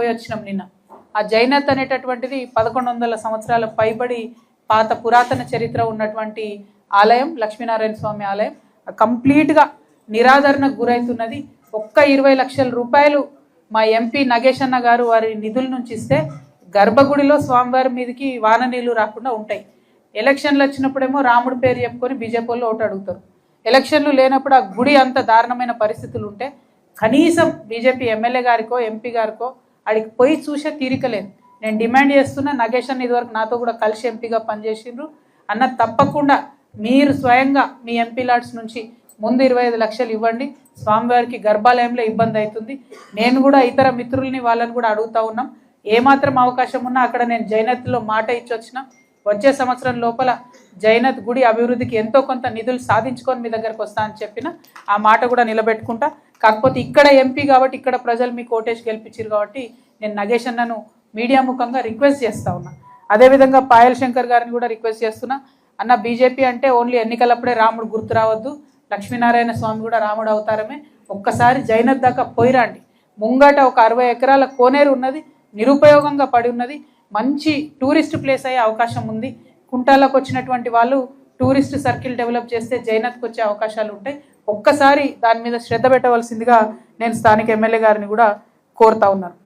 పోయి వచ్చినాం నిన్న. ఆ జైనత్ అనేటటువంటిది పదకొండు వందల సంవత్సరాల పైబడి పాత పురాతన చరిత్ర ఉన్నటువంటి ఆలయం లక్ష్మీనారాయణ స్వామి ఆలయం. కంప్లీట్గా నిరాదరణకు గురవుతున్నది ఒక్క ఇరవై లక్షల రూపాయలు మా ఎంపీ నగేష్ అన్న గారు వారి నిధుల నుంచి ఇస్తే గర్భగుడిలో స్వామివారి మీదకి వాన నీళ్ళు రాకుండా ఉంటాయి. ఎలక్షన్లు వచ్చినప్పుడేమో రాముడి పేరు చెప్పుకొని బీజేపీలో ఓటు అడుగుతారు. ఎలక్షన్లు లేనప్పుడు ఆ గుడి అంత దారుణమైన పరిస్థితులు ఉంటే కనీసం బీజేపీ ఎమ్మెల్యే గారికో ఎంపీ గారికో అడిగి పోయి చూసే తీరిక లేదు. నేను డిమాండ్ చేస్తున్నా నగేష్ అన్న ఇదివరకు నాతో కూడా కలిసి ఎంపీగా పనిచేసిండ్రు. అన్న తప్పకుండా మీరు స్వయంగా మీ ఎంపీ లాడ్స్ నుంచి ముందు ఇరవై ఐదు లక్షలు ఇవ్వండి. స్వామివారికి గర్భాలయంలో ఇబ్బంది అవుతుంది. నేను కూడా ఇతర మిత్రుల్ని వాళ్ళని కూడా అడుగుతా ఉన్నాం. ఏమాత్రం అవకాశం ఉన్నా అక్కడ నేను జైనత్లో మాట ఇచ్చి వచ్చిన. వచ్చే సంవత్సరం లోపల జైనత్ గుడి అభివృద్ధికి ఎంతో కొంత నిధులు సాధించుకొని మీ దగ్గరకు వస్తా అని చెప్పిన. ఆ మాట కూడా నిలబెట్టుకుంటా. కాకపోతే ఇక్కడ ఎంపీ కాబట్టి ఇక్కడ ప్రజలు మీ కోటేష్ గెలిపించారు కాబట్టి నేను నగేష్ అన్నను మీడియా ముఖంగా రిక్వెస్ట్ చేస్తా ఉన్నా. అదేవిధంగా పాయల్ శంకర్ గారిని కూడా రిక్వెస్ట్ చేస్తున్నా. అన్న బీజేపీ అంటే ఓన్లీ ఎన్నికలప్పుడే రాముడు గుర్తు రావద్దు. లక్ష్మీనారాయణ స్వామి కూడా రాముడు అవతారమే. ఒక్కసారి జైనత్ దాకా పోయిరాండి. ముంగట ఒక అరవై ఎకరాల కోనేరు ఉన్నది నిరుపయోగంగా పడి ఉన్నది. మంచి టూరిస్ట్ ప్లేస్ అయ్యే అవకాశం ఉంది. కుంటాలకు వచ్చినటువంటి వాళ్ళు టూరిస్ట్ సర్కిల్ డెవలప్ చేస్తే జైనత్కి వచ్చే అవకాశాలు ఉంటాయి. ఒక్కసారి దాని మీద శ్రద్ధ పెట్టవలసిందిగా నేను స్థానిక ఎమ్మెల్యే గారిని కూడా కోరుతా ఉన్నాను.